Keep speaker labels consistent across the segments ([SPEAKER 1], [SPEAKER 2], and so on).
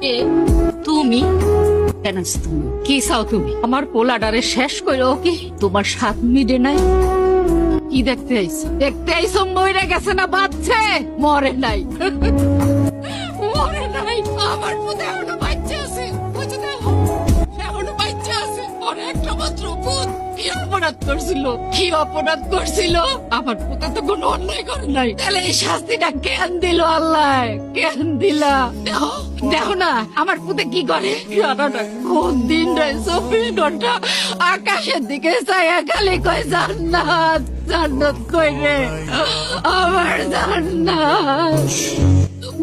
[SPEAKER 1] কে? তুমি? কেন তুমি। কি চাও তুমি? আমার পোলাডারে শেষ করে কি? তোমার সাত মিডে নাই। কি দেখতে আইছো? দেখতে আইছো মরে গেছে না বাচ্চে মরে নাই। মরে নাই। আমার পুতে অপরাধ করছিল? কি অপরাধ করছিল? আমার তো কোনো অন্যায় করে নাই। তাহলে এই শাস্তিটা কেন দিল আল্লাহ? কেন দিলা? দেখো না, আমার পুতে কি করে? কোন দিন রে চব্বিশ ঘণ্টা আকাশের দিকে চাইয়া খালি কয়, জান্নাত জান্নাত কই রে? আমার জান্নাত।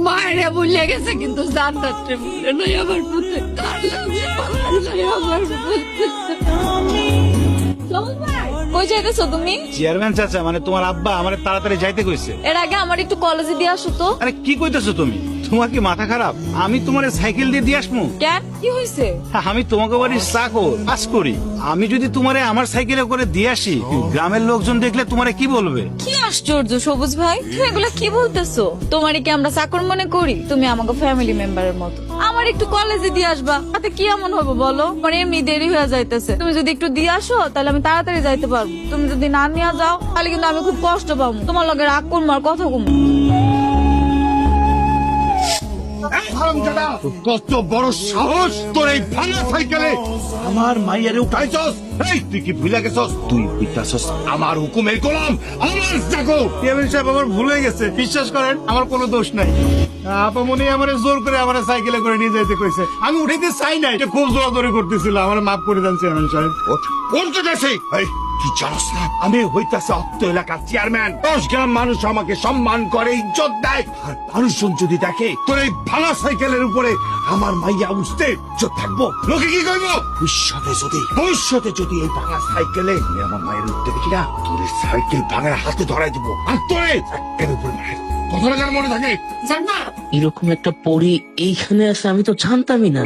[SPEAKER 1] মায়েরা ভুলে গেছে, কিন্তু জান্নাতরে ভুলে নাই আমার পুতে। তার
[SPEAKER 2] কই যাইতেছো তুমি?
[SPEAKER 3] চেয়ারম্যান চাচা মানে তোমার আব্বা আমার তাড়াতাড়ি যাইতে কইছে।
[SPEAKER 2] এর আগে আমার একটু কলেজে দিয়ে আসো তো।
[SPEAKER 3] আরে কি কইতেছো তুমি? তোমার কি মাথা খারাপ? আমি তোমার সাইকেল দিয়ে দিয়ে আসব
[SPEAKER 2] কেন? কি হয়েছে
[SPEAKER 3] আমি তোমাকে বাড়ির চাকর কাজ করি। আমি যদি তোমারে আমার সাইকেলে করে দিয়ে আসি গ্রামের লোকজন দেখলে তোমারে কি বলবে?
[SPEAKER 2] কি আশ্চর্য, সবুজ ভাই। তুমি এগুলা কি বলতেছো? তোমারই কি আমরা চাকর মনে করি? তুমি আমাকে ফ্যামিলি মেম্বারের মতো। আমার একটু কলেজে দিয়ে আসবা। তাতে কি এমন হবে বলো? মানে এমনি দেরি হয়ে যাইতেছে। তুমি যদি একটু দিয়ে আসো, তাহলে আমি তাড়াতাড়ি যাইতে পারব। তুমি যদি না নিয়ে যাও, তাহলে কিন্তু আমি খুব কষ্ট পাবো। তোমার লগে রাগ করব আর কথা কমবো।
[SPEAKER 4] কত বড় সাহস তোর এই ভাঙা সাইকেলে। আমার মাইয়ারে উঠাইছস। এই তুই কি ভুলে গেছস? তুই হইতাছস আমার হুকুমের গোলাম আমার জাগো।
[SPEAKER 3] সাহেব আমার ভুলে গেছে। বিশ্বাস করেন আমার কোনো দোষ নাই। আমার জোর করে আমার সাইকেলে করে নিয়ে যাইতে কইছে। আমি উঠাইতে চাই নাই এটা খুব জোরাজোরি করতেছিল। আমার মাফ করে দেন চেয়ারম্যান সাহেব।
[SPEAKER 4] কোন যাচ্ছে এই। তুই জানোস না আমি হইতাছে এলাকার চেয়ারম্যান। দশ গ্রাম মানুষ আমাকে সম্মান করে ইজ্জত দেয়। আর মানুষজন যদি দেখে তোর এই ভাঙা সাইকেলের উপরে আমার মাইয়া উঠতে ইজ্জত থাকব। লোকে কি কইব? ভবিষ্যতে যদি ভবিষ্যতে যদি এই ভাঙা সাইকেলে আমার মায়ের উঠতে দেখি না তোর সাইকেল ভাঙার হাতে ধরাই দেবো। আর তোরে একের উপরে মায়ের কথাটা যেন মনে থাকে?
[SPEAKER 5] এরকম একটা পরি এইখানে আছে আমি তো জানতামই না।